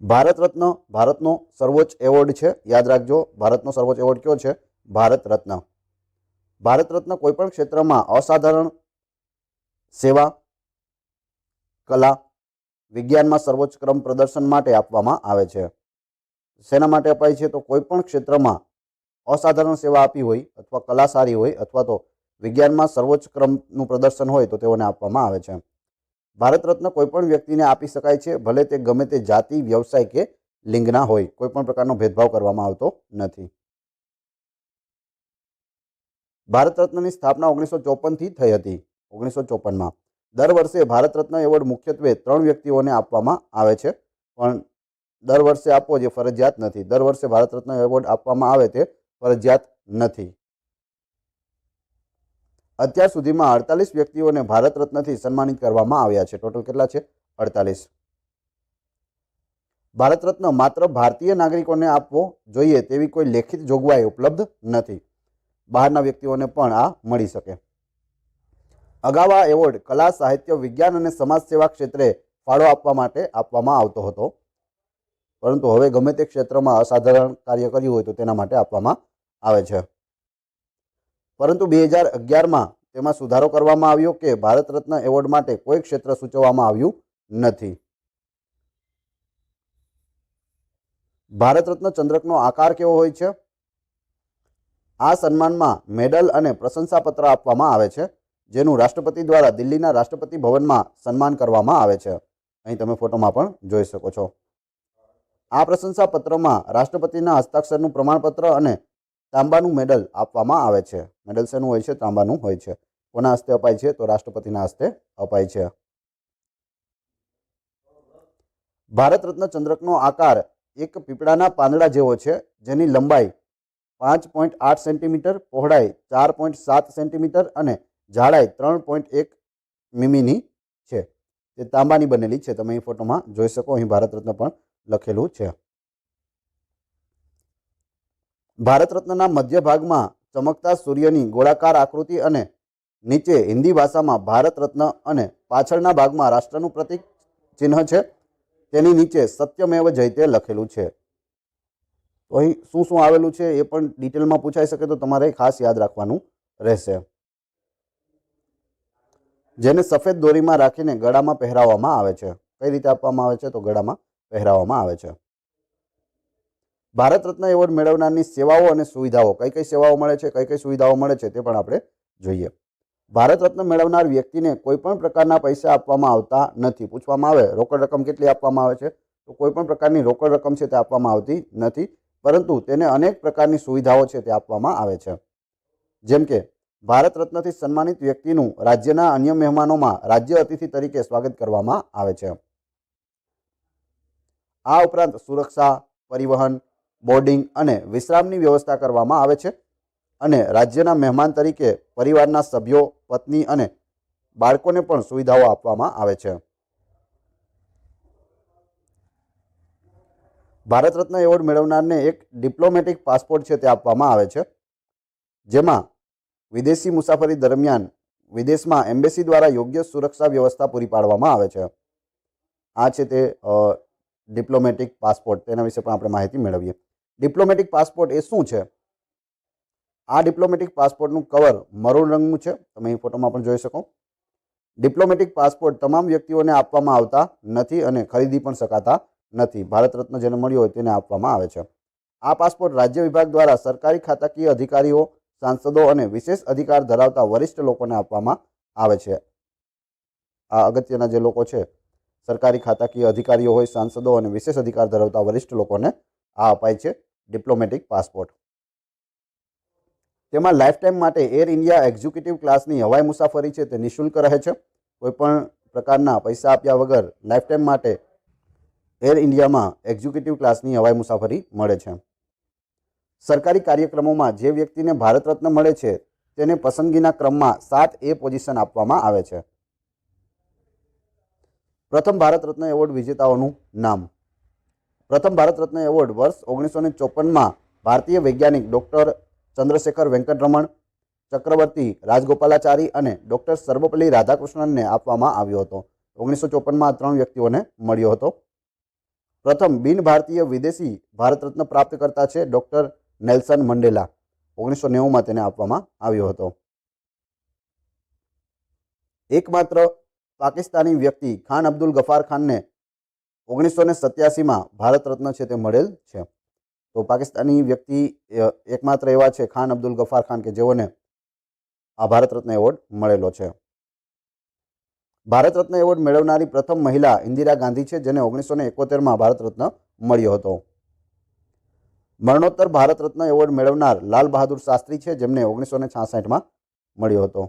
ભારત રત્ન ભારતનો સર્વોચ્ચ એવોર્ડ છે. યાદ રાખજો, ભારતનો સર્વોચ્ચ એવોર્ડ કયો છે? ભારત રત્ન ભારત રત્ન કોઈપણ ક્ષેત્રમાં અસાધારણ સેવા, કલા, વિજ્ઞાનમાં સર્વોચ્ચ ક્રમ પ્રદર્શન માટે આપવામાં આવે છે. શેના માટે અપાય છે તો કોઈપણ ક્ષેત્રમાં અસાધારણ સેવા આપી હોય અથવા કલા સારી હોય અથવા તો વિજ્ઞાનમાં સર્વોચ્ચ ક્રમનું પ્રદર્શન હોય તો તેઓને આપવામાં આવે છે. ભારત રત્ન કોઈપણ વ્યક્તિને આપી શકાય છે, ભલે તે ગમે તે જાતિ, વ્યવસાય કે લિંગના હોય, કોઈ પણ પ્રકારનો ભેદભાવ કરવામાં આવતો નથી. ભારત રત્નની સ્થાપના ઓગણીસો ચોપનથી થઈ હતી, ઓગણીસો ચોપનમાં. દર વર્ષે ભારત રત્ન એવોર્ડ મુખ્યત્વે ત્રણ વ્યક્તિઓને આપવામાં આવે છે, પણ દર વર્ષે આપવો જે ફરજિયાત નથી. દર વર્ષે ભારત રત્ન એવોર્ડ આપવામાં આવે તે ફરજિયાત નથી. અત્યાર સુધીમાં અડતાલીસ વ્યક્તિઓને ભારત રત્નથી સન્માનિત કરવામાં આવ્યા છે. ટોટલ કેટલા છે? અડતાલીસ. ભારત રત્ન માત્ર ભારતીય નાગરિકોને આપવો જોઈએ તેવી કોઈ લેખિત જોગવાઈ ઉપલબ્ધ નથી. બહારના વ્યક્તિઓને પણ આ મળી શકે. અગાઉ આ એવોર્ડ કલા, સાહિત્ય, વિજ્ઞાન અને સમાજ સેવા ક્ષેત્રે ફાળો આપવા માટે આપવામાં આવતો હતો. પરંતુ હવે ગમે તે ક્ષેત્રમાં અસાધારણ કાર્ય કર્યું હોય તો તેના માટે આપવામાં આવે છે. પરંતુ બે હજાર અગિયારમાં તેમાં સુધારો કરવામાં આવ્યો કે ભારત રત્ન એવોર્ડ માટે કોઈ ક્ષેત્ર સૂચવવામાં આવ્યું નથી. ભારત રત્ન ચંદ્રકનો આકાર કેવો હોય છે? આ સન્માનમાં મેડલ અને પ્રશંસાપત્ર આપવામાં આવે છે, જેનું રાષ્ટ્રપતિ દ્વારા દિલ્હીના રાષ્ટ્રપતિ ભવનમાં સન્માન કરવામાં આવે છે. અહીં તમે ફોટોમાં પણ જોઈ શકો છો. આ પ્રશંસાપત્રમાં રાષ્ટ્રપતિના હસ્તાક્ષરનું પ્રમાણપત્ર અને તાંબાનું મેડલ આપવામાં આવે છે. મેડલ શેનું હોય છે? તાંબાનું હોય છે. કોના હસ્તે અપાય છે? તો રાષ્ટ્રપતિના હસ્તે અપાય છે. ભારત રત્ન ચંદ્રકનો આકાર એક પીપળાના પાંદડા જેવો છે, જેની લંબાઈ પાંચ પોઈન્ટ આઠ સેન્ટીમીટર, પહોળાઈ ચાર પોઈન્ટ સાત સેન્ટીમીટર અને જાડાઈ ત્રણ પોઈન્ટ એક મીમીની છે. તે તાંબાની બનેલી છે. તમે અહીં ફોટોમાં જોઈ શકો. અહીં ભારત રત્ન પણ લખેલું છે. ભારત રત્નના મધ્ય ભાગમાં ચમકતા સૂર્યની ગોળાકાર આકૃતિ અને નીચે હિન્દી ભાષામાં ભારત રત્ન અને પાછળના ભાગમાં રાષ્ટ્રનું પ્રતીક ચિહ્ન છે. તેની નીચે સત્યમેવ જયતે લખેલું છે. તો અહીં શું શું આવેલું છે એ પણ ડિટેલમાં પૂછાઈ શકે તો તમારે ખાસ યાદ રાખવાનું રહેશે. જેને સફેદ દોરીમાં રાખીને ગળામાં પહેરાવવામાં આવે છે. કઈ રીતે આપવામાં આવે છે તો ગળામાં પહેરાવવામાં આવે છે. ભારત રત્ન એવોર્ડ મેળવનારની સેવાઓ અને સુવિધાઓ, કઈ કઈ સેવાઓ મળે છે, કઈ કઈ સુવિધાઓ મળે છે તે પણ આપણે જોઈએ. ભારત રત્ન મેળવનાર વ્યક્તિને કોઈ પણ પ્રકારના પૈસા આપવામાં આવતા નથી. પૂછવામાં આવે, રોકડ રકમ કેટલી આપવામાં આવે છે? તો કોઈ પણ પ્રકારની રોકડ રકમ છે તે આપવામાં આવતી નથી, પરંતુ તેને અનેક પ્રકારની સુવિધાઓ છે તે આપવામાં આવે છે. જેમ કે, ભારત રત્નથી સન્માનિત વ્યક્તિનું રાજ્યના અન્ય મહેમાનોમાં રાજ્ય અતિથિ તરીકે સ્વાગત કરવામાં આવે છે. આ ઉપરાંત સુરક્ષા, પરિવહન બોર્ડિંગ અને વિશ્રામની વ્યવસ્થા કરવામાં આવે છે અને રાજ્યના મહેમાન તરીકે પરિવારના સભ્યો, પત્ની અને બાળકોને પણ સુવિધાઓ આપવામાં આવે છે. ભારત રત્ન એવોર્ડ મેળવનારને એક ડિપ્લોમેટિક પાસપોર્ટ છે તે આપવામાં આવે છે, જેમાં વિદેશી મુસાફરી દરમિયાન વિદેશમાં એમ્બેસી દ્વારા યોગ્ય સુરક્ષા વ્યવસ્થા પૂરી પાડવામાં આવે છે. આ છે તે ડિપ્લોમેટિક પાસપોર્ટ. તેના વિશે પણ આપણે માહિતી મેળવીએ. ડિપ્લોમેટિક પાસપોર્ટ એ શું છે? આ ડિપ્લોમેટિક પાસપોર્ટનું કવર મરૂન રંગનું છે. તમે અહીં ફોટોમાં પણ જોઈ શકો. ડિપ્લોમેટિક પાસપોર્ટ તમામ વ્યક્તિઓને આપવામાં આવતા નથી અને ખરીદી પણ શકાતા નથી. ભારત રત્ન જેને મળ્યો હોય તેને આપવામાં આવે છે. આ પાસપોર્ટ રાજ્ય વિભાગ દ્વારા સરકારી ખાતાકીય અધિકારીઓ, સાંસદો અને વિશેષ અધિકાર ધરાવતા વરિષ્ઠ લોકોને આપવામાં આવે છે. આ અગત્યના જે લોકો છે, સરકારી ખાતાકીય અધિકારીઓ હોય, સાંસદો અને વિશેષ અધિકાર ધરાવતા વરિષ્ઠ લોકોને આ અપાય છે. ડિપ્લોમેટિક પાસપોર્ટ તેમાં લાઈફ ટાઈમ માટે એર ઇન્ડિયા એક્ઝિક્યુટિવ ક્લાસની હવાઈ મુસાફરી છે તે નિઃશુલ્ક રહે છે. કોઈપણ પ્રકારના પૈસા આપ્યા વગર લાઈફ ટાઈમ માટે એર ઇન્ડિયામાં એક્ઝિક્યુટિવ ક્લાસની હવાઈ મુસાફરી મળે છે. સરકારી કાર્યક્રમોમાં જે વ્યક્તિને ભારત રત્ન મળે છે તેને પસંદગીના ક્રમમાં સાત એ પોઝિશન આપવામાં આવે છે. પ્રથમ ભારત રત્ન એવોર્ડ વિજેતાઓનું નામ. પ્રથમ ભારત રત્ન એવોર્ડ વર્ષ ઓગણીસો ને ચોપનમાં ભારતીય વૈજ્ઞાનિક ડૉક્ટર ચંદ્રશેખર વેંકટરમણ, ચક્રવર્તી રાજગોપાલાચારી અને ડૉક્ટર સર્વપલ્લી રાધાકૃષ્ણનને આપવામાં આવ્યો હતો. ઓગણીસો ચોપનમાં ત્રણ વ્યક્તિઓને મળ્યો હતો. પ્રથમ બિન ભારતીય વિદેશી ભારત રત્ન પ્રાપ્ત કરતા છે ડૉક્ટર નેલ્સન મંડેલા. ઓગણીસો નેવુંમાં તેને આપવામાં આવ્યો હતો. એકમાત્ર પાકિસ્તાની વ્યક્તિ ખાન અબ્દુલ ગફાર ખાનને ઓગણીસો ને સત્યાસીમાં ભારત રત્ન છે તે મળેલ છે. તો પાકિસ્તાની વ્યક્તિ એકમાત્ર એવા છે ખાન અબ્દુલ ગફાર ખાન કે જેઓને આ ભારત રત્ન એવોર્ડ મળેલો છે. ભારત રત્ન એવોર્ડ મેળવનારી પ્રથમ મહિલા ઇન્દિરા ગાંધી છે જેને ઓગણીસો ને એકોતેરમાં ભારત રત્ન મળ્યો હતો. મરણોત્તર ભારત રત્ન એવોર્ડ મેળવનાર લાલ બહાદુર શાસ્ત્રી છે જેમને ઓગણીસો ને છાસઠમાં મળ્યો હતો.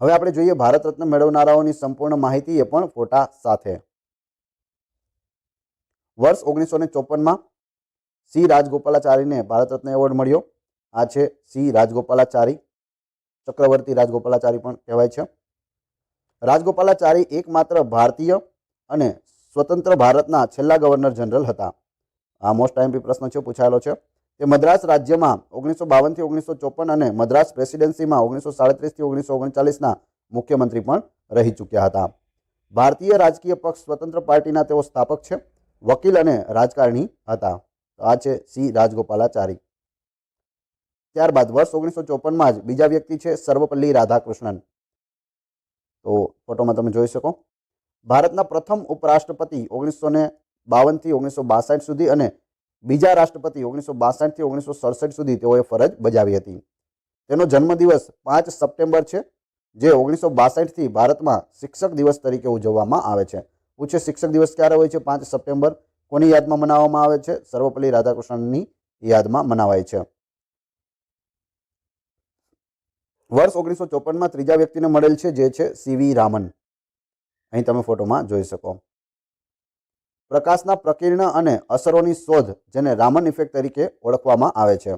હવે આપણે જોઈએ ભારત રત્ન મેળવનારાઓની સંપૂર્ણ માહિતી એ પણ ફોટા સાથે. વર્ષ ઓગણીસો ને ચોપનમાં સી રાજગોપાલાચારીને ભારત રત્ન એવોર્ડ મળ્યો. આ છે સી રાજગોપાલાચારી, ચક્રવર્તી રાજગોપાલાચારી પણ કહેવાય છે. રાજગોપાલાચારી એકમાત્ર ભારતીય અને સ્વતંત્ર ભારતના છેલ્લા ગવર્નર જનરલ હતા. આ મોસ્ટ ટાઈમપી પ્રશ્ન છે પૂછાયેલો છે. તે મદ્રાસ રાજ્યમાં ઓગણીસો બાવનથી ઓગણીસો ચોપન અને મદ્રાસ પ્રેસિડેન્સીમાં ઓગણીસો સાડત્રીસથી ઓગણીસો ઓગણચાલીસના મુખ્યમંત્રી પણ રહી ચૂક્યા હતા. ભારતીય રાજકીય પક્ષ સ્વતંત્ર પાર્ટીના તેઓ સ્થાપક છે. વકીલ અને રાજકારણી હતા. આ છે સી. રાજગોપાલાચારી. ત્યારબાદ વર્ષ ઓગણીસો ચોપનમાં જ બીજા વ્યક્તિ છે સર્વપલ્લી રાધાકૃષ્ણન. તો ફોટોમાં તમે જોઈ શકો. ભારતના પ્રથમ ઉપરાષ્ટ્રપતિ ઓગણીસો ને બાવનથી ઓગણીસો બાસઠ સુધી અને બીજા રાષ્ટ્રપતિ ઓગણીસો બાસઠથી ઓગણીસો સડસઠ સુધી તેઓએ ફરજ બજાવી હતી. તેનો જન્મદિવસ પાંચ સપ્ટેમ્બર છે, જે ઓગણીસો બાસઠથી ભારતમાં શિક્ષક દિવસ તરીકે ઉજવવામાં આવે છે. પૂછે શિક્ષક દિવસ ક્યારે હોય છે? પાંચ સપ્ટેમ્બર. કોની યાદમાં મનાવવામાં આવે છે? સર્વપલ્લી રાધાકૃષ્ણનની યાદમાં મનાવાય છે. વર્ષ ઓગણીસો ચોપનમાં ત્રીજા વ્યક્તિને મળેલ છે, જે છે સીવી રામન. અહીં તમે ફોટોમાં જોઈ શકો. પ્રકાશના પ્રકીર્ણ અને અસરોની શોધ જેને રામન ઇફેક્ટ તરીકે ઓળખવામાં આવે છે.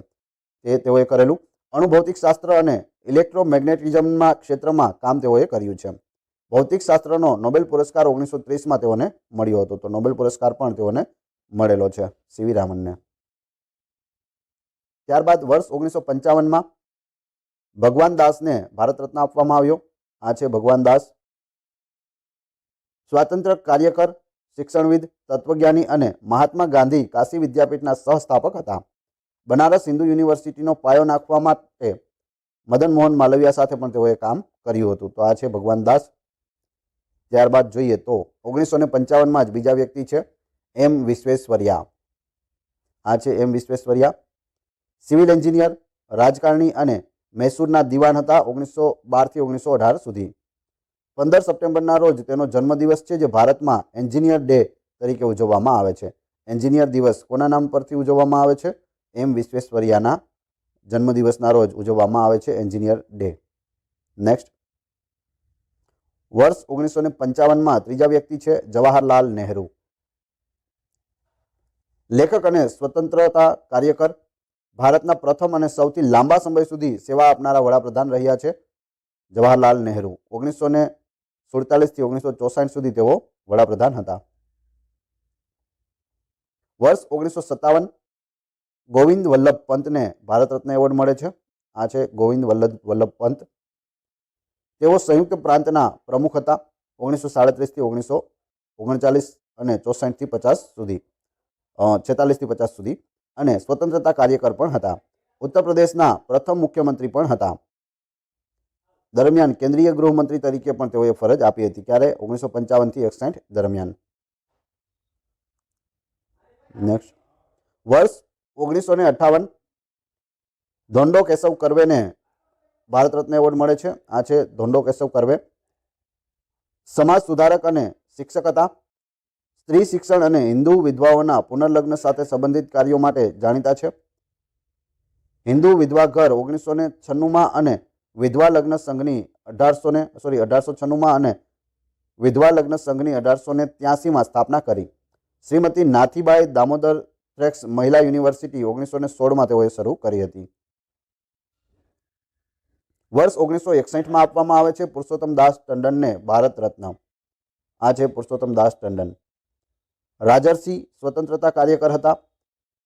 તે તેઓએ કરેલું અણુભૌતિક શાસ્ત્ર અને ઇલેક્ટ્રોમેગ્નેટિઝમના ક્ષેત્રમાં કામ તેઓએ કર્યું છે. ભૌતિક શાસ્ત્રનો નોબેલ પુરસ્કાર ઓગણીસો ત્રીસમાં તેઓને મળ્યો હતો. તો નોબેલ પુરસ્કાર પણ તેઓને મળેલો છે સીવી રામનને. ત્યારબાદ વર્ષ ઓગણીસો પંચાવનમાં ભગવાન દાસને ભારત રત્ન આપવામાં આવ્યો. આ છે ભગવાન દાસ. સ્વાતંત્ર્ય કાર્યકર, શિક્ષણવિદ, તત્વજ્ઞાની અને મહાત્મા ગાંધી કાશી વિદ્યાપીઠના સહસ્થાપક હતા. બનારસ હિન્દુ યુનિવર્સિટીનો પાયો નાખવા માટે મદન મોહન માલવિયા સાથે પણ તેઓએ કામ કર્યું હતું. તો આ છે ભગવાન દાસ. ત્યારબાદ જોઈએ તો ઓગણીસો ને પંચાવનમાં જ બીજા વ્યક્તિ છે એમ વિશ્વેશ્વરિયા. આ છે એમ વિશ્વેશ્વરિયા. સિવિલ એન્જિનિયર, રાજકારણી અને મૈસૂરના દિવાન હતા ઓગણીસો બારથી ઓગણીસો અઢાર સુધી. પંદર સપ્ટેમ્બરના રોજ તેનો જન્મદિવસ છે જે ભારતમાં એન્જિનિયર ડે તરીકે ઉજવવામાં આવે છે. એન્જિનિયર દિવસ કોના નામ પરથી ઉજવવામાં આવે છે? એમ વિશ્વેશ્વરિયાના જન્મદિવસના રોજ ઉજવવામાં આવે છે એન્જિનિયર ડે. નેક્સ્ટ. વર્ષ ઓગણીસો ને પંચાવનમાં ત્રીજા વ્યક્તિ છે જવાહરલાલ નહેરુ. લેખક અને સ્વતંત્રતા કાર્યકર, ભારતના પ્રથમ અને સૌથી લાંબા સમય સુધી સેવા આપનારા વડાપ્રધાન રહ્યા છે જવાહરલાલ નહેરુ. ઓગણીસો ને સુડતાલીસથી ઓગણીસો ચોસાઠ સુધી તેઓ વડાપ્રધાન હતા. વર્ષ ઓગણીસો સત્તાવન ગોવિંદ વલ્લભ પંતને ભારત રત્ન એવોર્ડ મળે છે. આ છે ગોવિંદ વલ્લભ વલ્લભ પંત. તેઓ સંયુક્ત પ્રાંતના પ્રમુખ હતા ઓગણીસો સાડત્રીસથી ઓગણીસો ઓગણચાલીસ અને ચોસાઠથી પચાસ સુધી છેતાલીસથી પચાસ સુધી અને સ્વતંત્રતા કાર્યકર પણ હતા. ઉત્તર પ્રદેશના પ્રથમ મુખ્યમંત્રી પણ હતા. દરમિયાન કેન્દ્રીય ગૃહમંત્રી તરીકે પણ તેઓએ ફરજ આપી હતી. ક્યારે? ઓગણીસો પંચાવનથી એકસાઠ દરમિયાન. નેક્સ્ટ વર્ષ ઓગણીસો ને અઠ્ઠાવન. ધોંડો કેશવ કર્વેને ભારત રત્ન એવોર્ડ મળે છે. આ છે ધોંડો કેશવ કરવે. સમાજ સુધારક અને શિક્ષક હતા. સ્ત્રી શિક્ષણ અને હિન્દુ વિધવાઓના પુનર્લગ્ન સાથે સંબંધિત કાર્યો માટે જાણીતા છે. હિન્દુ વિધવા ઘર ઓગણીસો ને છન્નુંમાં અને વિધવા લગ્ન સંઘની અઢારસો ને સોરી અઢારસો છન્નુંમાં અને વિધવા લગ્ન સંઘની અઢારસો ને ત્યાસીમાં સ્થાપના કરી. શ્રીમતી નાથીબાઈ દામોદર ટ્રેક્સ મહિલા યુનિવર્સિટી ઓગણીસો ને સોળમાં તેઓએ શરૂ કરી હતી. વર્ષ ઓગણીસો એકસઠમાં આપવામાં આવે છે પુરુષોત્તમ દાસ ટંડનને ભારત રત્ન. આ છે પુરુષોત્તમ દાસ ટંડન. રાજર્ષિ સ્વતંત્રતા કાર્યકર હતા.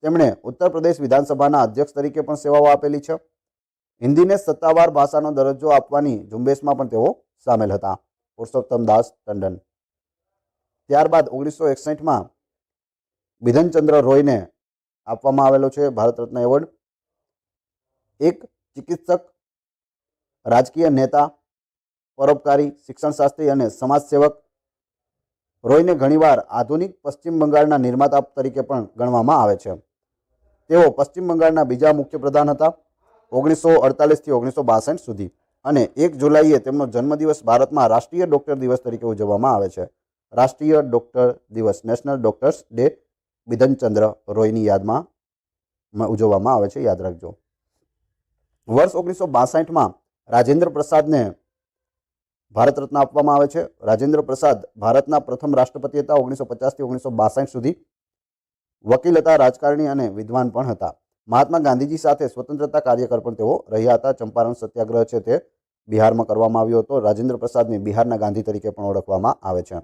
તેમણે ઉત્તર પ્રદેશ વિધાનસભાના અધ્યક્ષ તરીકે પણ સેવાઓ આપેલી છે. હિન્દીને સત્તાવાર ભાષાનો દરજ્જો આપવાની ઝુંબેશમાં પણ તેઓ સામેલ હતા. પુરુષોત્તમ દાસ ટંડન. ત્યારબાદ ઓગણીસો એકસઠમાં બિધનચંદ્ર રોયને આપવામાં આવેલો છે ભારત રત્ન એવોર્ડ. એક ચિકિત્સક રાજકીય નેતા, પરોપકારી શિક્ષણશાસ્ત્રી અને સમાજસેવક રોયને ઘણીવાર આધુનિક પશ્ચિમ બંગાળના નિર્માતા તરીકે પણ ગણવામાં આવે છે. તેઓ પશ્ચિમ બંગાળના બીજા મુખ્ય પ્રધાન હતા ઓગણીસો અડતાલીસથી ઓગણીસો બાસઠ સુધી અને એક જુલાઈએ તેમનો જન્મદિવસ ભારતમાં રાષ્ટ્રીય ડૉક્ટર દિવસ તરીકે ઉજવવામાં આવે છે. રાષ્ટ્રીય ડૉક્ટર દિવસ, નેશનલ ડૉક્ટર્સ ડે બિધનચંદ્ર રોયની યાદમાં ઉજવવામાં આવે છે. યાદ રાખજો. વર્ષ ઓગણીસો બાસઠમાં રાજેન્દ્ર પ્રસાદને ભારત રત્ન આપવામાં આવે છે. રાજેન્દ્ર પ્રસાદ ભારતના પ્રથમ રાષ્ટ્રપતિ હતા ઓગણીસો પચાસથી ઓગણીસો બાસઠ સુધી. વકીલ હતા, રાજકારણી અને વિદ્વાન પણ હતા. મહાત્મા ગાંધીજી સાથે સ્વતંત્રતા કાર્યકર પણ તેઓ રહ્યા હતા. ચંપારણ સત્યાગ્રહ છે તે બિહારમાં કરવામાં આવ્યો હતો. રાજેન્દ્ર પ્રસાદને બિહારના ગાંધી તરીકે પણ ઓળખવામાં આવે છે.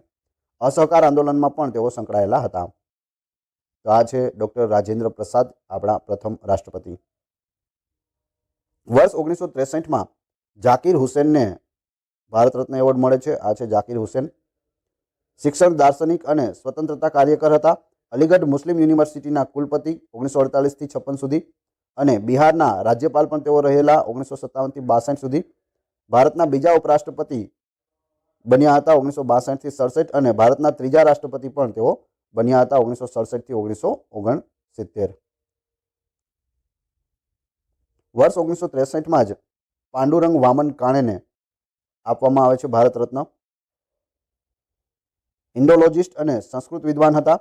અસહકાર આંદોલનમાં પણ તેઓ સંકળાયેલા હતા. તો આ છે ડૉક્ટર રાજેન્દ્ર પ્રસાદ, આપણા પ્રથમ રાષ્ટ્રપતિ. વર્ષ ઓગણીસો ત્રેસઠમાં ઝાકીર હુસેનને ભારત રત્ન એવોર્ડ મળે છે. આ છે ઝાકીર હુસેન. શિક્ષણ, દાર્શનિક અને સ્વતંત્રતા કાર્યકર હતા. અલીગઢ મુસ્લિમ યુનિવર્સિટીના કુલપતિ ઓગણીસો અડતાલીસથી છપ્પન સુધી અને બિહારના રાજ્યપાલ પણ તેઓ રહેલા ઓગણીસો સત્તાવનથી બાસઠ સુધી. ભારતના બીજા ઉપરાષ્ટ્રપતિ બન્યા હતા ઓગણીસો બાસઠથી સડસઠ અને ભારતના ત્રીજા રાષ્ટ્રપતિ પણ તેઓ બન્યા હતા ઓગણીસો સડસઠથી ઓગણીસો ઓગણસિત્તેર વર્ષ ઓગણીસો ત્રેસઠમાં જ પાંડુરંગ વામન કાણેને આપવામાં આવે છે ભારત રત્ન. ઇન્ડોલોજિસ્ટ અને સંસ્કૃત વિદ્વાન હતા.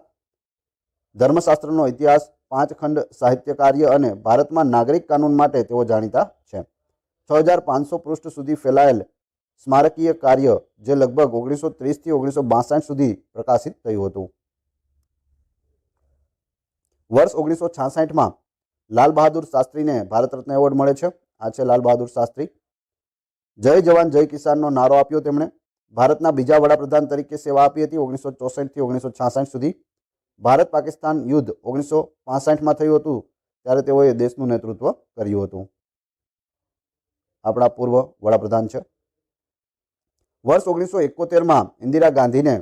ધર્મશાસ્ત્રનો ઇતિહાસ પાંચ ખંડ સાહિત્ય કાર્ય અને ભારતમાં નાગરિક કાનૂન માટે તેઓ જાણીતા છે. છ હજાર પાંચસો પૃષ્ઠ સુધી ફેલાયેલ સ્મારકીય કાર્ય, જે લગભગ ઓગણીસો ત્રીસથી ઓગણીસો બાસઠ સુધી પ્રકાશિત થયું હતું. વર્ષ ઓગણીસો છાસઠમાં લાલ બહાદુર શાસ્ત્રીને ભારત રત્ન એવોર્ડ મળે છે. આ છે લાલ બહાદુર શાસ્ત્રી. જય જવાન, જય કિસાનનો નારો આપ્યો તેમણે. ભારતના બીજા વડાપ્રધાન તરીકે સેવા આપી હતી ઓગણીસો ચોસઠથી ઓગણીસો છાસઠ સુધી. ભારત પાકિસ્તાન યુદ્ધ ઓગણીસો પાસઠમાં થયું હતું, ત્યારે તેઓએ દેશનું નેતૃત્વ કર્યું હતું. આપણા પૂર્વ વડાપ્રધાન છે. વર્ષ ઓગણીસો એકોતેરમાં ઇન્દિરા ગાંધીને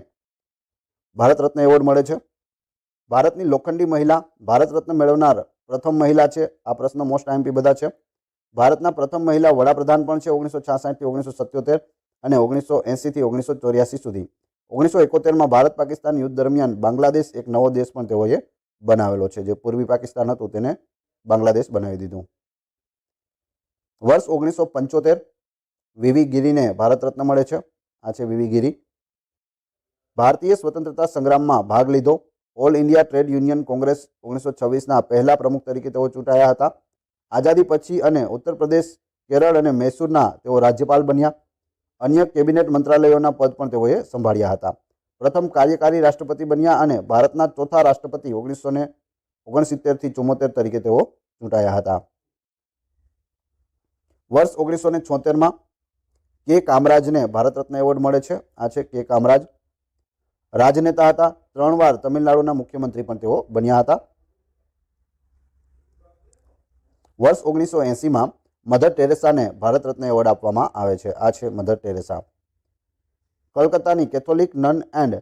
ભારત રત્ન એવોર્ડ મળે છે. ભારતની લોખંડી મહિલા, ભારત રત્ન મેળવનાર પ્રથમ મહિલા છે. આ પ્રશ્ન મોસ્ટ આઈમપી બધા છે. ભારતના પ્રથમ મહિલા વડાપ્રધાન પણ છે ઓગણીસો છાસઠથી ઓગણીસો સત્યોતેર અને ઓગણીસો એંસીથી ઓગણીસો ચોર્યાસી સુધી. ઓગણીસો એકોતેરમાં ભારત પાકિસ્તાન યુદ્ધ દરમિયાન બાંગ્લાદેશ એક નવો દેશ પણ તેઓએ બનાવેલો છે, જે પૂર્વી પાકિસ્તાન હતું તેને બાંગ્લાદેશ બનાવી દીધું. વર્ષ ઓગણીસો પંચોતેર વીવી ગિરીને ભારત રત્ન મળે છે. આ છે વીવી ગિરી. ભારતીય સ્વતંત્રતા સંગ્રામમાં ભાગ લીધો. All India trade union congress ઓગણીસો છવ્વીસના પહેલા પ્રમુખ તરીકે તેઓ ચૂંટાયા હતા. આઝાદી પછી અને ઉત્તર પ્રદેશ, કેરળ અને મૈસૂરના તેઓ રાજ્યપાલ બન્યા. અન્ય કેબિનેટ મંત્રાલયોના પદ પણ તેઓએ સંભાળ્યા હતા. પ્રથમ કાર્યકારી રાષ્ટ્રપતિ બન્યા અને ભારતના ચોથા રાષ્ટ્રપતિ ઓગણીસો ને ઓગણસિત્તેરથી ચુમ્મોતેર તરીકે તેઓ ચૂંટાયા હતા. વર્ષ ઓગણીસો ને છોતેરમાં કે. કામરાજને ભારત રત્ન એવોર્ડ મળે છે. આ છે કે. કામરાજ. રાજનેતા હતા. ત્રણ વાર તમિલનાડુના મુખ્યમંત્રી પણ તેઓ બન્યા હતા. વર્ષ ઓગણીસો એંસીમાં મધર ટેરેસાને ભારત રત્ન એવોર્ડ આપવામાં આવે છે. આ છે mother Teresa. કોલકાતાની Catholic nun and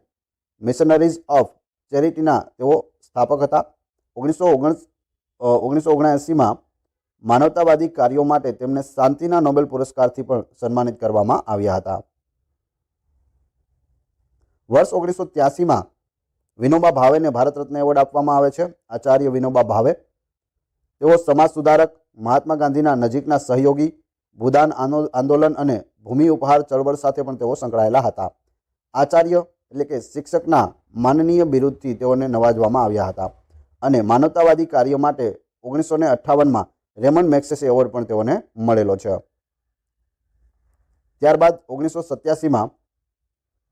missionaries of ચેરિટીના તેઓ સ્થાપક હતા. ઓગણીસો ઓગણ ઓગણીસો ઓગણએંસીમાં માનવતાવાદી કાર્યો માટે તેમને શાંતિના નોબેલ પુરસ્કારથી પણ સન્માનિત કરવામાં આવ્યા હતા. વર્ષ ઓગણીસો ત્યાસીમાં વિનોબા ભાવેને ભારત રત્ન એવોર્ડ આપવામાં આવે છે. આચાર્ય વિનોબા ભાવે તેઓ સમાજ સુધારક, મહાત્મા ગાંધીના નજીકના સહયોગી, ભૂદાન આંદો- આંદોલન અને ભૂમિ ઉપહાર ચળવળ સાથે પણ તેઓ સંકળાયેલા હતા. આચાર્ય એટલે કે શિક્ષકના માનનીય બિરુદથી તેઓને નવાજવામાં આવ્યા હતા અને માનવતાવાદી કાર્ય માટે ઓગણીસો ને અઠ્ઠાવનમાં રેમન મેક્સેસ એવોર્ડ પણ તેઓને મળેલો છે. ત્યારબાદ ઓગણીસો સત્યાસીમાં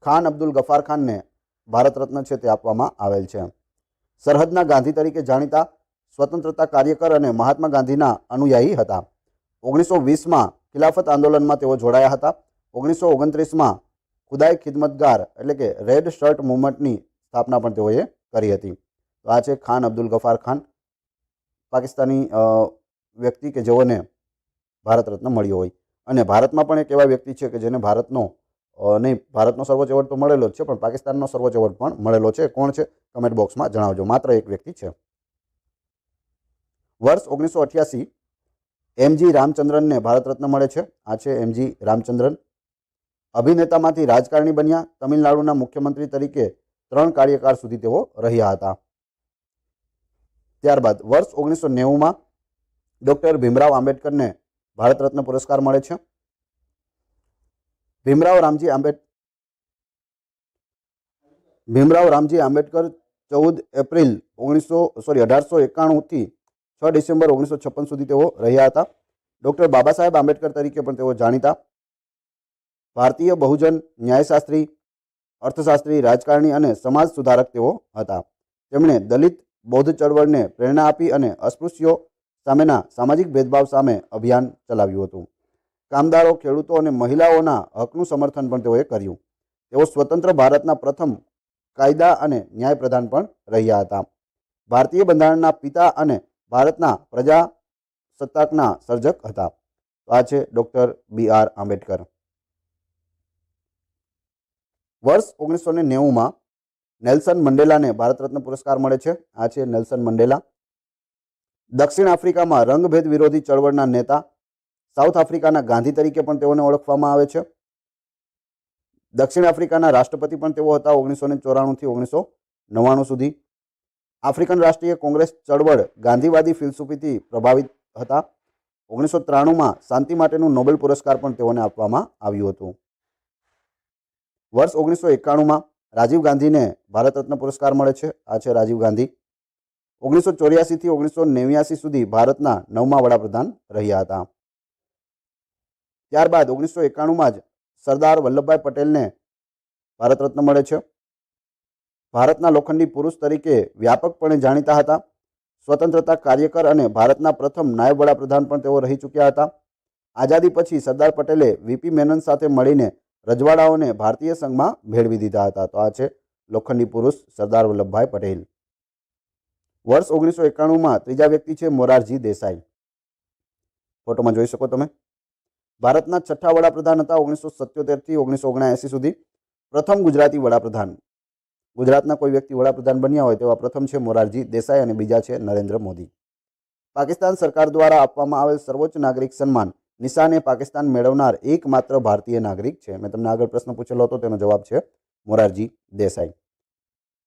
ખાન અબ્દુલ ગફાર ખાનને ભારત રત્ન છે તે આપવામાં આવેલ છે. સરહદના ગાંધી તરીકે જાણીતા સ્વતંત્રતા કાર્યકર અને મહાત્મા ગાંધીના અનુયાયી હતા. ઓગણીસો વીસમાં ખિલાફત આંદોલનમાં તેઓ જોડાયા હતા. ઓગણીસો ઓગણત્રીસમાં ખુદાઈ ખિદમતગાર એટલે કે રેડ શર્ટ મુવમેન્ટની સ્થાપના પણ તેઓએ કરી હતી. તો આ છે ખાન અબ્દુલ ગફાર ખાન. પાકિસ્તાની વ્યક્તિ કે જેઓને ભારત રત્ન મળ્યો હોય. અને ભારતમાં પણ એક એવા વ્યક્તિ છે કે જેને ભારતનો નહીં, ભારતનો સર્વોચ્ચ એવોર્ડ તો મળેલો જ છે, પણ પાકિસ્તાનનો સર્વોચ્ચ એવોર્ડ પણ મળેલો છે. કોણ છે? કમેન્ટ બોક્સમાં જણાવજો. માત્ર એક વ્યક્તિ છે. વર્ષ ઓગણીસો અઠ્યાસી એમજી રામચંદ્રનને ભારત રત્ન મળે છે. આ છે એમજી રામચંદ્રન. અભિનેતામાંથી રાજકારણી બન્યા તમિલનાડુના મુખ્યમંત્રી તરીકે ત્રણ કાર્યકાળ સુધી તેઓ રહ્યા હતા. ત્યારબાદ વર્ષ ઓગણીસો નેવુંમાં ડૉક્ટર ભીમરાવ આંબેડકરને ભારત રત્ન પુરસ્કાર મળે છે. ભીમરાવ રામજી આંબેડ ભીમરાવ રામજી આંબેડકર ચૌદ એપ્રિલ ઓગણીસો સોરી, અઢારસો એકાણુંથી છ ડિસેમ્બર ઓગણીસો છપ્પન સુધી તેઓ રહ્યા હતા. ડૉક્ટર બાબા સાહેબ આંબેડકર તરીકે પણ તેઓ જાણીતા. ભારતીય બહુજન ન્યાયશાસ્ત્રી, અર્થશાસ્ત્રી, રાજકારણી અને સમાજ સુધારક તેઓ હતા. તેમણે દલિત, બૌદ્ધ ચળવળને પ્રેરણા આપી અને અસ્પૃશ્યો સામેના સામાજિક ભેદભાવ સામે અભિયાન ચલાવ્યું હતું. કામદારો, ખેડૂતો અને મહિલાઓના હકનું સમર્થન પણ તેઓએ કર્યું. તેઓ સ્વતંત્ર ભારતના પ્રથમ કાયદા અને ન્યાય પ્રધાન પણ રહ્યા હતા. ભારતીય બંધારણના પિતા અને ભારતના પ્રજાસત્તાકના સર્જક હતા. તો આ છે ડૉક્ટર બી આર આંબેડકર. વર્ષ ઓગણીસો ને નેવુંમાં નેલ્સન મંડેલાને ભારત રત્ન પુરસ્કાર મળે છે. આ છે નેલ્સન મંડેલા. દક્ષિણ આફ્રિકામાં રંગભેદ વિરોધી ચળવળના નેતા સાઉથ આફ્રિકાના ગાંધી તરીકે પણ તેઓને ઓળખવામાં આવે છે. દક્ષિણ આફ્રિકાના રાષ્ટ્રપતિ પણ તેઓ હતા ઓગણીસો ને ચોરાણુંથી ઓગણીસો નવ્વાણું સુધી. આફ્રિકન રાષ્ટ્રીય કોંગ્રેસ ચળવળ ગાંધીવાદી ફિલસૂફીથી પ્રભાવિત હતા. ઓગણીસો ત્રાણુંમાં શાંતિ માટેનું નોબેલ પુરસ્કાર પણ તેઓને આપવામાં આવ્યું હતું. વર્ષ ઓગણીસો એકાણુંમાં રાજીવ ગાંધીને ભારત રત્ન પુરસ્કાર મળે છે. આ છે રાજીવ ગાંધી. ઓગણીસો ચોર્યાસીથી ઓગણીસો નેવ્યાસી સુધી ભારતના નવમા વડાપ્રધાન રહ્યા હતા. ત્યારબાદ ઓગણીસો એકાણુંમાં જ સરદાર વલ્લભભાઈ પટેલને ભારત રત્ન મળે છે. ભારતના લોખંડી પુરુષ તરીકે વ્યાપકપણે જાણીતા હતા. સ્વતંત્રતા કાર્યકર અને ભારતના પ્રથમ નાયબ વડાપ્રધાન પણ તેઓ રહી ચૂક્યા હતા. આઝાદી પછી સરદાર પટેલે વીપી મેનન સાથે મળીને રજવાડાઓને ભારતીય સંઘમાં ભેળવી દીધા હતા. તો આ છે લોખંડી પુરુષ સરદાર વલ્લભભાઈ પટેલ. વર્ષ ઓગણીસો એકાણુંમાં ત્રીજા વ્યક્તિ છે મોરારજી દેસાઈ. ફોટોમાં જોઈ શકો તમે. ભારતના છઠ્ઠા વડાપ્રધાન હતા ઓગણીસો સત્યોતેરથી ઓગણીસો ઓગણએંસી સુધી. પ્રથમ ગુજરાતી વડાપ્રધાન. ગુજરાતના કોઈ વ્યક્તિ વડાપ્રધાન બન્યા હોય તેવા પ્રથમ છે મોરારજી દેસાઈ અને બીજા છે નરેન્દ્ર મોદી. પાકિસ્તાન સરકાર દ્વારા આપવામાં આવેલ સર્વોચ્ચ નાગરિક સન્માન નિશાને પાકિસ્તાન મેળવનાર એકમાત્ર ભારતીય નાગરિક છે. મેં તમને આગળ પ્રશ્ન પૂછેલો હતો, તેનો જવાબ છે મોરારજી દેસાઈ.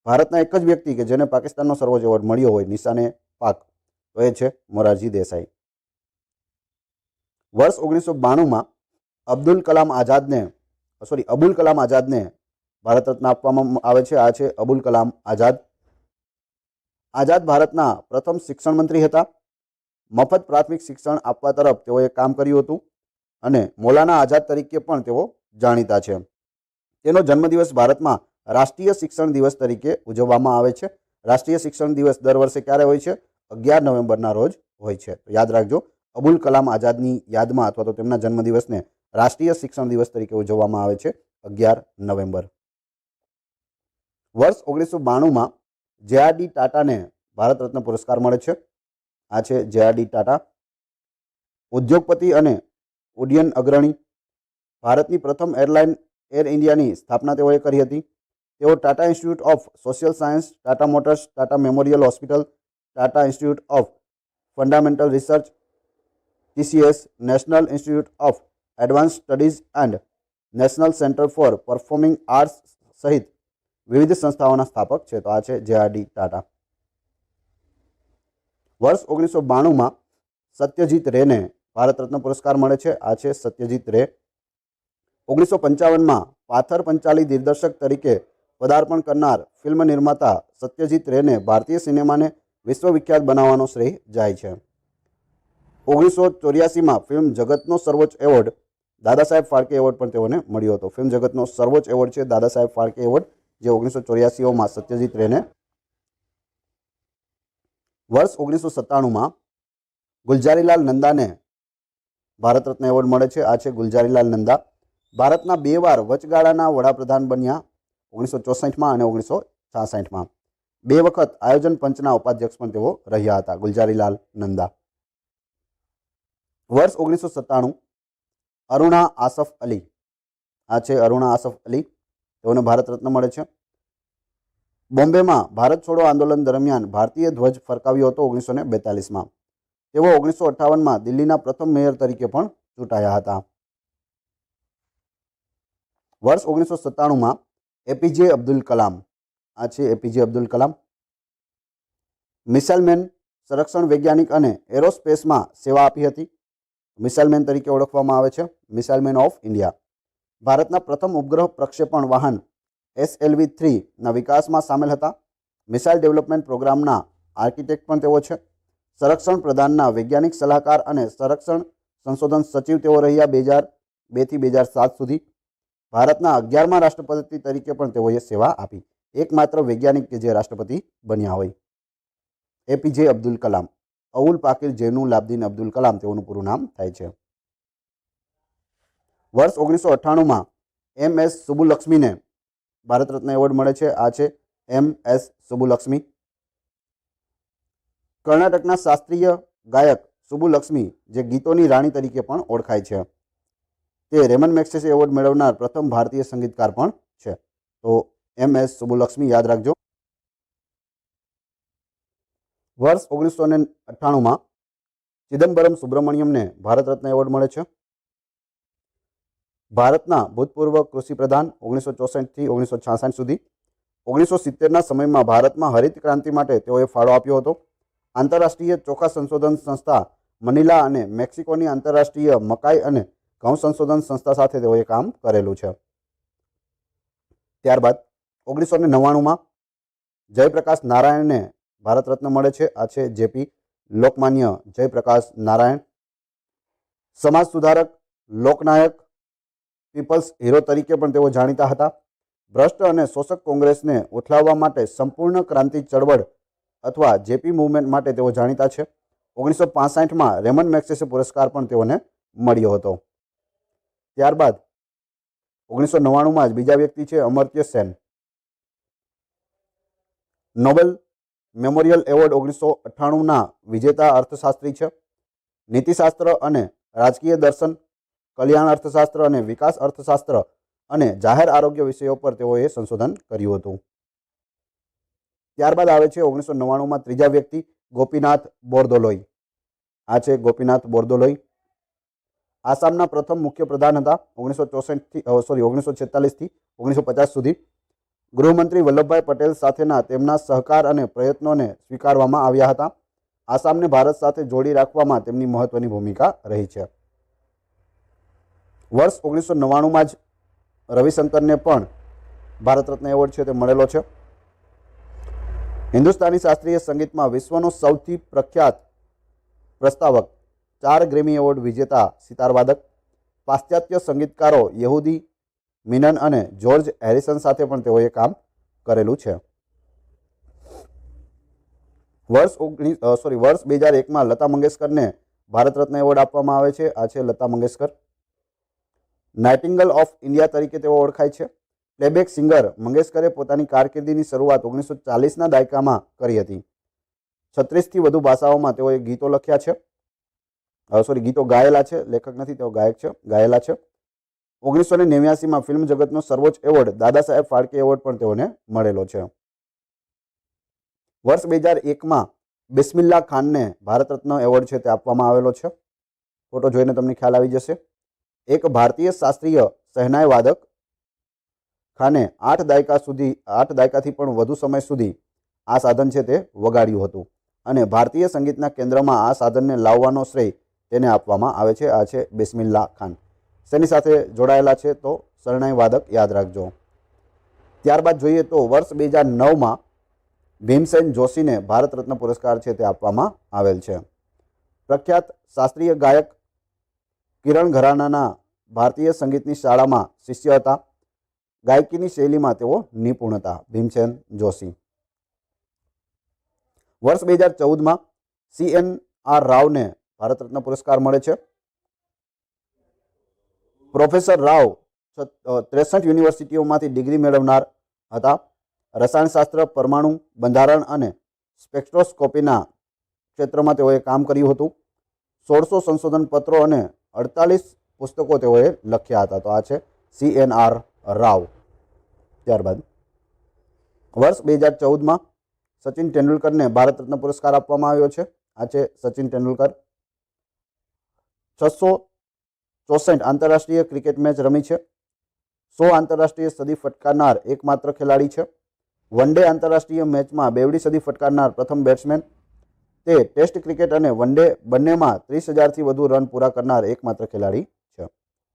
ભારતના એક જ વ્યક્તિ કે જેને પાકિસ્તાનનો સર્વોચ્ચ એવોર્ડ મળ્યો હોય, નિશાને પાક, તો એ છે મોરારજી દેસાઈ. વર્ષ ઓગણીસો બાણુંમાં અબ્દુલ કલામ આઝાદને સોરી અબુલ કલામ આઝાદને ભારત રત્ન આપવામાં આવે છે. આ છે અબુલ કલામ આઝાદ. આઝાદ ભારતના પ્રથમ શિક્ષણ મંત્રી હતા. મફત પ્રાથમિક શિક્ષણ આપવા તરફ તેઓએ કામ કર્યું હતું અને મોલાના આઝાદ તરીકે પણ તેઓ જાણીતા છે. તેનો જન્મદિવસ ભારતમાં રાષ્ટ્રીય શિક્ષણ દિવસ તરીકે ઉજવવામાં આવે છે. રાષ્ટ્રીય શિક્ષણ દિવસ દર વર્ષે ક્યારે હોય છે? અગિયાર નવેમ્બરના રોજ હોય છે. યાદ રાખજો, અબુલ કલામ આઝાદની યાદમાં અથવા તો તેમના જન્મદિવસને રાષ્ટ્રીય શિક્ષણ દિવસ તરીકે ઉજવવામાં આવે છે અગિયાર નવેમ્બર. વર્ષ ઓગણીસો બાણુંમાં જેઆરડી ટાટાને ભારત રત્ન પુરસ્કાર મળે છે. આ છે જેઆરડી ટાટા. ઉદ્યોગપતિ અને ઉડ્ડયન અગ્રણી. ભારતની પ્રથમ એરલાઇન એર ઇન્ડિયાની સ્થાપના તેઓએ કરી હતી. તેઓ Tata institute of social science, Tata motors, Tata memorial hospital, Tata institute of fundamental research, TCS, national institute of advance studies and national centre for performing arts સહિત વિવિધ સંસ્થાઓના સ્થાપક છે. તો આ છે જેઆરડી ટાટા. વર્ષ ઓગણીસો બાણુંમાં સત્યજીત રેને ભારત રત્ન પુરસ્કાર મળે છે. આ છે સત્યજીત રે. ઓગણીસો પંચાવનમાં પાથર પંચાલી દિગ્દર્શક તરીકે પદાર્પણ કરનાર ફિલ્મ નિર્માતા સત્યજીત રેને ભારતીય સિનેમાને વિશ્વવિખ્યાત બનાવવાનો શ્રેય જાય છે. ઓગણીસો ચોર્યાસીમાં ફિલ્મ જગતનો સર્વોચ્ચ એવોર્ડ દાદા સાહેબ ફાળકે એવોર્ડ પણ તેઓને મળ્યો હતો. ફિલ્મ જગતનો સર્વોચ્ચ એવોર્ડ છે દાદા સાહેબ ફાળકે એવોર્ડ. જે ઓગણીસો ચોર્યાસીઓમાં સત્યજીત રેને વર્ષ ઓગણીસો સત્તાણુંમાં ગુલજારીલાલ નંદાને ભારત રત્ન એવોર્ડ મળે છે. આ છે ગુલજારીલાલ નંદા. ભારતના બે વાર વચગાળાના વડાપ્રધાન બન્યા ઓગણીસો ચોસઠમાં અને ઓગણીસો છાસઠમાં. બે વખત આયોજન પંચના ઉપાધ્યક્ષ પણ તેઓ રહ્યા હતા, ગુલજારીલાલ નંદા. વર્ષ ઓગણીસો સત્તાણું અરુણા આસફ અલી. આ છે અરુણા આસફ અલી. તેઓને ભારત રત્ન મળે છે. બોમ્બેમાં ભારત છોડો આંદોલન દરમિયાન ભારતીય ધ્વજ ફરકાવ્યો હતો ઓગણીસો ને બેતાલીસમાં. તેઓ ઓગણીસો અઠ્ઠાવનમાં દિલ્હીના પ્રથમ મેયર તરીકે પણ ચૂંટાયા હતા. વર્ષ ઓગણીસો સત્તાણુંમાં એપીજે અબ્દુલ કલામ. આ છે એપીજે અબ્દુલ કલામ. મિસાઇલમેન, સંરક્ષણ વૈજ્ઞાનિક અને એરોસ્પેસમાં સેવા આપી હતી. મિસાઇલમેન તરીકે ઓળખવામાં આવે છે. Missile man of India. ભારતના પ્રથમ ઉપગ્રહ પ્રક્ષેપણ વાહન એસએલવી થ્રીના વિકાસમાં સામેલ હતા. મિસાઇલ ડેવલપમેન્ટ પ્રોગ્રામના આર્કિટેક્ટ પણ તેઓ છે. સંરક્ષણ પ્રધાનના વૈજ્ઞાનિક સલાહકાર અને સંરક્ષણ સંશોધન સચિવ તેઓ રહ્યા બે હજાર બેથી બે હજાર સાત સુધી. ભારતના અગિયારમા રાષ્ટ્રપતિ તરીકે પણ તેઓએ સેવા આપી. એકમાત્ર વૈજ્ઞાનિક કે જે રાષ્ટ્રપતિ બન્યા હોય. એપીજે અબ્દુલ કલામ અવુલ પાકિર જૈનુલ લાબદીન અબ્દુલ કલામ તેઓનું પૂરું નામ થાય છે. વર્ષ ઓગણીસો અઠ્ઠાણુંમાં M S સુબુલક્ષ્મીને Bharat Ratna award મળે છે. આ છે એમ એસ સુબુલક્ષ્મી કર્ણાટકના શાસ્ત્રીય ગાયક સુબુલક્ષ્મી જે ગીતોની રાણી તરીકે પણ ઓળખાય છે. તે રેમન મેક્સેસ એવોર્ડ મેળવનાર પ્રથમ ભારતીય સંગીતકાર પણ છે. તો એમ એસ સુબુલક્ષ્મી યાદ રાખજો. વર્ષ ઓગણીસો ને અઠ્ઠાણુંમાં ચિદમ્બરમ સુબ્રમણ્યમને ભારત રત્ન એવોર્ડ મળે છે. ભારતના ભૂતપૂર્વ કૃષિ પ્રધાન ઓગણીસો ચોસઠથી ઓગણીસો છાસઠ સુધી. ઓગણીસો સિત્તેરના સમયમાં ભારતમાં હરિત ક્રાંતિ માટે તેઓએ ફાળો આપ્યો હતો. આંતરરાષ્ટ્રીય ચોખા સંશોધન સંસ્થા મનીલા અને મેક્સિકોની આંતરરાષ્ટ્રીય મકાઈ અને ઘઉં સંશોધન સંસ્થા સાથે તેઓએ કામ કરેલું છે. ત્યારબાદ ઓગણીસો ને નવ્વાણુંમાં જયપ્રકાશ નારાયણને ભારત રત્ન મળે છે. આ છે જેપી લોકમાન્ય જયપ્રકાશ નારાયણ. સમાજ સુધારક, લોકનાયક પીપલ્સ હીરો તરીકે પણ તેઓ જાણીતા હતા. ભ્રષ્ટ અને શોષક કોંગ્રેસને ઉથલાવવા માટે સંપૂર્ણ ક્રાંતિ ચળવળ અથવા જેપી મુવમેન્ટ માટે તેઓ જાણીતા છે. ઓગણીસો પાસઠમાં રેમન મેક્સેસે પુરસ્કાર પણ તેઓને મળ્યો હતો. ત્યારબાદ ઓગણીસો નવ્વાણુંમાં જ બીજા વ્યક્તિ છે Amartya Sen. Nobel memorial award ઓગણીસો અઠ્ઠાણુંના વિજેતા અર્થશાસ્ત્રી છે. નીતિશાસ્ત્ર અને રાજકીય દર્શન કલ્યાણ અર્થશાસ્ત્ર અને વિકાસ અર્થશાસ્ત્ર અને જાહેર આરોગ્ય વિષયો પર તેઓએ સંશોધન કર્યું હતું. ત્યારબાદ આવે છે ઓગણીસો નવ્વાણુંમાં ત્રીજા વ્યક્તિ ગોપીનાથ બોરદોલોઈ. આ છે ગોપીનાથ બોરદોલોઈ. આસામના પ્રથમ મુખ્ય પ્રધાન હતા ઓગણીસો ચોસઠથી સોરી ઓગણીસો છેતાલીસથી ઓગણીસો પચાસ સુધી. ગૃહમંત્રી વલ્લભભાઈ પટેલ સાથેના તેમના સહકાર અને પ્રયત્નોને સ્વીકારવામાં આવ્યા હતા. આસામને ભારત સાથે જોડી રાખવામાં તેમની મહત્વની ભૂમિકા રહી છે. વર્ષ ઓગણીસો નવ્વાણુંમાં જ રવિશંકરને પણ ભારત રત્ન એવોર્ડ છે તે મળેલો છે. હિન્દુસ્તાની શાસ્ત્રીય સંગીતમાં વિશ્વનો સૌથી પ્રખ્યાત પ્રસ્તાવક ચાર ગ્રેમી એવોર્ડ વિજેતા સિતારવાદક પાશ્ચાત્ય સંગીતકારો યહૂદી મિનન અને જ્યોર્જ હેરિસન સાથે પણ તેઓએ કામ કરેલું છે. વર્ષ ઓગણીસ સોરી, વર્ષ બે હજાર એકમાં લતા મંગેશકરને ભારત રત્ન એવોર્ડ આપવામાં આવે છે. આ છે Lata Mangeshkar. Nightingale of India તરીકે તેઓ ઓળખાય છે. પ્લેબેક સિંગર મંગેશકરે પોતાની કારકિર્દીની શરૂઆત ઓગણીસો ચાલીસના દાયકામાં કરી હતી. છત્રીસથી વધુ ભાષાઓમાં તેઓએ ગીતો લખ્યા છે. સોરી ગીતો ગાયેલા છે. લેખક નથી, તેઓ ગાયક છે, ગાયેલા છે. ઓગણીસો ને નેવ્યાસીમાં ફિલ્મ જગતનો સર્વોચ્ચ એવોર્ડ દાદા સાહેબ ફાળકે એવોર્ડ પણ તેઓને મળેલો છે. વર્ષ બે હજાર એકમાં બિસ્મિલ્લા ખાનને ભારત રત્ન એવોર્ડ છે તે આપવામાં આવેલો છે. ફોટો જોઈને તમને ખ્યાલ આવી જશે. એક ભારતીય શાસ્ત્રીય શહેનાઈ વાદક ખાને આઠ દાયકા સુધી, આઠ દાયકાથી પણ વધુ સમય સુધી આ સાધન છે તે વગાડ્યું હતું. અને ભારતીય સંગીતના કેન્દ્રમાં આ સાધનને લાવવાનો શ્રેય તેને આપવામાં આવે છે. આ છે બિસ્મિલ્લા ખાન. શેની સાથે જોડાયેલા છે તો શરણાઈ વાદક યાદ રાખજો. ત્યારબાદ જોઈએ તો વર્ષ બે હજાર નવમાં ભીમસેન જોશીને ભારત રત્ન પુરસ્કાર છે તે આપવામાં આવેલ છે. પ્રખ્યાત શાસ્ત્રીય ગાયક કિરણ ઘરાનાના ભારતીય સંગીતની શાળામાં શિષ્ય હતા. ગાયકીની શૈલીમાં તેઓ નિપુણ હતા. ભીમસેન જોશી. વર્ષ બે હજાર ચૌદમાં સી એન આર રાવને ભારત રત્ન પુરસ્કાર મળે છે. પ્રોફેસર રાવ ત્રેસઠ યુનિવર્સિટીઓમાંથી ડિગ્રી મેળવનાર હતા. રસાયણશાસ્ત્ર, પરમાણુ, બંધારણ અને સ્પેક્ટ્રોસ્કોપીના ક્ષેત્રમાં તેઓએ કામ કર્યું હતું. સોળસો સંશોધન પત્રો અને અડતાલીસ પુસ્તકો તેઓએ લખ્યા હતા. તો આ છે સી એન આર રાવ. ત્યારબાદ વર્ષ બે હજાર ચૌદમાં સચિન તેંડુલકરને ભારત રત્ન પુરસ્કાર આપવામાં આવ્યો છે. આ છે સચિન તેંડુલકર. છસો ચોસઠ આંતરરાષ્ટ્રીય ક્રિકેટ મેચ રમી છે. સો આંતરરાષ્ટ્રીય સદી ફટકારનાર એકમાત્ર ખેલાડી છે. વન ડે આંતરરાષ્ટ્રીય મેચમાં બેવડી સદી ફટકારનાર પ્રથમ બેટ્સમેન તે ટેસ્ટ ક્રિકેટ અને વન ડે બંનેમાં ત્રીસ હજારથી વધુ રન પૂરા કરનાર એકમાત્ર ખેલાડી છે.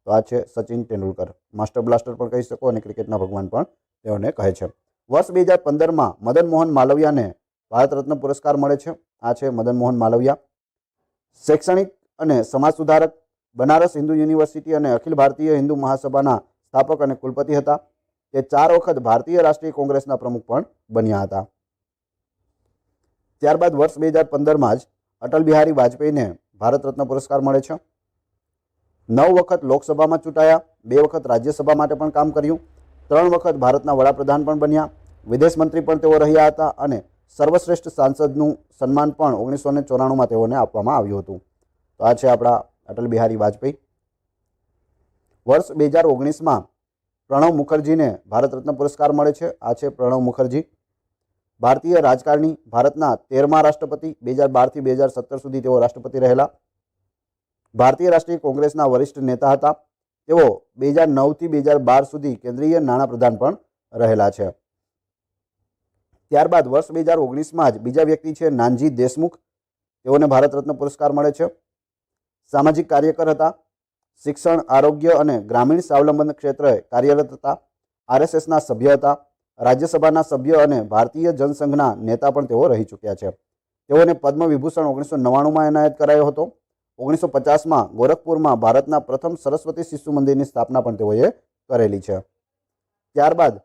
તો આ છે સચિન તેંડુલકર. માસ્ટર બ્લાસ્ટર પણ કહી શકો અને ક્રિકેટના ભગવાન પણ તેઓને કહે છે. વર્ષ બે હજાર પંદરમાં મદન મોહન માલવિયાને ભારત રત્ન પુરસ્કાર મળે છે. આ છે મદન મોહન માલવિયા. શૈક્ષણિક અને સમાજ સુધારક, બનારસ હિન્દુ યુનિવર્સિટી અને અખિલ ભારતીય હિન્દુ મહાસભાના સ્થાપક અને કુલપતિ હતા. તે ચાર વખત ભારતીય રાષ્ટ્રીય કોંગ્રેસના પ્રમુખ પણ બન્યા હતા. ત્યારબાદ વર્ષ બે હજાર પંદરમાં જ અટલ બિહારી વાજપેયીને ભારત રત્ન પુરસ્કાર મળે છે. નવ વખત લોકસભામાં ચૂંટાયા, બે વખત રાજ્યસભા માટે પણ કામ કર્યું, ત્રણ વખત ભારતના વડાપ્રધાન પણ બન્યા, વિદેશ મંત્રી પણ તેઓ રહ્યા હતા અને સર્વશ્રેષ્ઠ સાંસદનું સન્માન પણ ઓગણીસો ને ચોરાણુંમાં તેઓને આપવામાં આવ્યું હતું. તો આ છે આપણા અટલ બિહારી વાજપેયી. વર્ષ બે હજાર ઓગણીસમાં પ્રણવ મુખર્જીને ભારત રત્ન પુરસ્કાર મળે છે. આ છે પ્રણવ મુખર્જી. ભારતીય રાજકારણી ભારતના તેરમા રાષ્ટ્રપતિ, બે હજાર બારથી બે હજાર સત્તર સુધી તેઓ રાષ્ટ્રપતિ રહેલા. ભારતીય રાષ્ટ્રીય કોંગ્રેસના વરિષ્ઠ નેતા હતા. તેઓ બે હજાર નવથી બે હજાર બાર સુધી કેન્દ્રીય નાણાપ્રધાન પણ રહેલા છે. ત્યારબાદ વર્ષ બે હજાર ઓગણીસમાં જ બીજા વ્યક્તિ છે નાનજી દેશમુખ. તેઓને ભારત રત્ન પુરસ્કાર મળે છે. સામાજિક કાર્યકર હતા. શિક્ષણ, આરોગ્ય અને ગ્રામીણ સ્વાવલંબન ક્ષેત્રે કાર્યરત હતા. આરએસએસના સભ્ય હતા. રાજ્યસભાના સભ્ય અને ભારતીય જનસંઘના નેતા પણ તેઓ રહી ચૂક્યા છે. તેઓને પદ્મ વિભૂષણ ઓગણીસો નવ્વાણુંમાં એનાયત કરાયો હતો. ઓગણીસો પચાસમાં ગોરખપુરમાં ભારતના પ્રથમ સરસ્વતી શિશુ મંદિરની સ્થાપના પણ તેઓએ કરેલી છે. ત્યારબાદ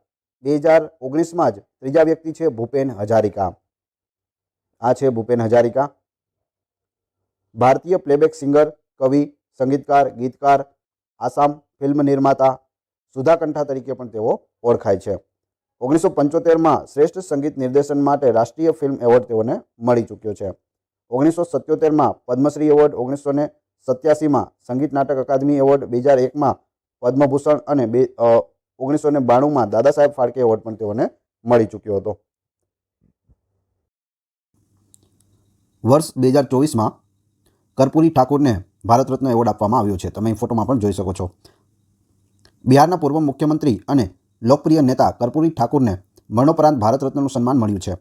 બે હજાર ઓગણીસમાં જ ત્રીજા વ્યક્તિ છે ભૂપેન હજારિકા. આ છે ભૂપેન હજારિકા. ભારતીય પ્લેબેક સિંગર, કવિ, સંગીતકાર, ગીતકાર, આસામ ફિલ્મ નિર્માતા, સુધાકંઠા તરીકે પણ તેઓ ઓળખાય છે. ઓગણીસો પંચોતેરમાં શ્રેષ્ઠ સંગીત નિર્દેશન માટે રાષ્ટ્રીય ફિલ્મ એવોર્ડ તેઓને મળી ચૂક્યો છે. ઓગણીસો સત્યોતેરમાં પદ્મશ્રી એવોર્ડ ઓગણીસો ને સત્યાસીમાં સંગીત નાટક અકાદમી એવોર્ડ બે હજાર એકમાં પદ્મભૂષણ અને બે ઓગણીસો ને બાણુંમાં દાદા સાહેબ ફાળકે એવોર્ડ પણ તેઓને મળી ચૂક્યો હતો. વર્ષ બે હજાર ચોવીસમાં કર્પૂરી ઠાકુરને ભારત રત્ન એવોર્ડ આપવામાં આવ્યો છે. તમે ફોટોમાં પણ જોઈ શકો છો. બિહારના પૂર્વ મુખ્યમંત્રી અને લોકપ્રિય નેતા કર્પૂરી ઠાકુરને મરણોપરાંત ભારત રત્નનું સન્માન મળ્યું છે.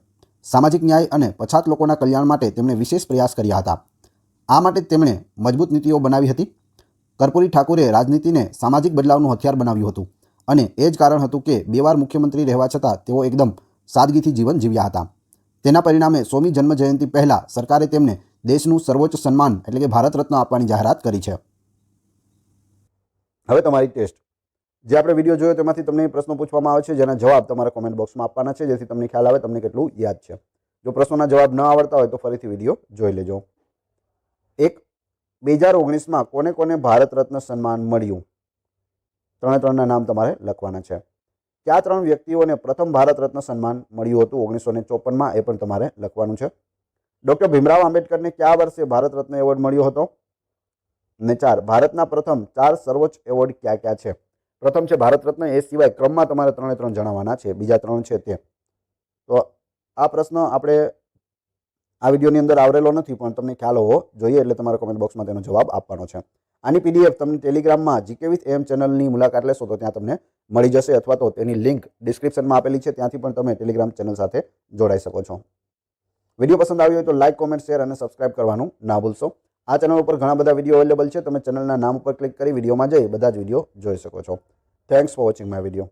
સામાજિક ન્યાય અને પછાત લોકોના કલ્યાણ માટે તેમણે વિશેષ પ્રયાસ કર્યા હતા. આ માટે તેમણે મજબૂત નીતિઓ બનાવી હતી. કર્પૂરી ઠાકુરે રાજનીતિને સામાજિક બદલાવનું હથિયાર બનાવ્યું હતું અને એ જ કારણ હતું કે બે વાર મુખ્યમંત્રી રહેવા છતાં તેઓ એકદમ સાદગીથી જીવન જીવ્યા હતા. તેના પરિણામે સોમી જન્મ જયંતિ પહેલાં સરકારે તેમને દેશનું સર્વોચ્ચ સન્માન એટલે કે ભારત રત્ન આપવાની જાહેરાત કરી છે. હવે તમારી ટેસ્ટ. જે આપણે વીડિયો જોયો તેમાંથી તમને પ્રશ્નો પૂછવામાં આવે છે, જેના જવાબ તમારા કોમેન્ટ બોક્સમાં આપવાના છે, જેથી તમને ખ્યાલ આવે, તમને કેટલું યાદ છે. જો પ્રશ્નોના જવાબ ન આવડતા હોય તો ફરીથી વીડિયો જોઈ લેજો. એક, બે હજાર ઓગણીસમાં કોને કોને ભારત રત્ન સન્માન મળ્યું? ત્રણે ત્રણના નામ તમારે લખવાના છે. કયા ત્રણ વ્યક્તિઓને પ્રથમ ભારત રત્ન સન્માન મળ્યું હતું ઓગણીસો ને ચોપનમાં? એ પણ તમારે લખવાનું છે. ડૉક્ટર ભીમરાવ આંબેડકરને કયા વર્ષે ભારત રત્ન એવોર્ડ મળ્યો હતો? ને ચાર, ભારતના પ્રથમ ચાર સર્વોચ્ચ એવોર્ડ ક્યાં ક્યાં છે? પ્રથમ છે ભારત રત્ન, એ સિવાય ક્રમમાં તમારે ત્રણે ત્રણ જણાવવાના છે. બીજા ત્રણ છે તે. તો આ પ્રશ્ન આપણે આ વિડીયોની અંદર આવરેલો નથી, પણ તમને ખ્યાલ હોવો જોઈએ એટલે તમારે કોમેન્ટ બોક્સમાં તેનો જવાબ આપવાનો છે. આની પીડીએફ તમને ટેલિગ્રામમાં જીકે વિથ એમ ચેનલની મુલાકાત લેશો તો ત્યાં તમને મળી જશે અથવા તો તેની લિંક ડિસ્ક્રિપ્શનમાં આપેલી છે. ત્યાંથી પણ તમે ટેલિગ્રામ ચેનલ સાથે જોડાઈ શકો છો. વીડિયો પસંદ આવ્યો હોય તો લાઇક કોમેન્ટ શેર અને સબસ્ક્રાઇબ કરવાનું ના ભૂલશો. આ ચેનલ ઉપર ઘણા બધા વીડિયો અવેલેબલ છે. તમે ચેનલના નામ ઉપર ક્લિક કરી વિડીયોમાં જઈ બધા જ વીડિયો જોઈ શકો છો. Thanks for watching my video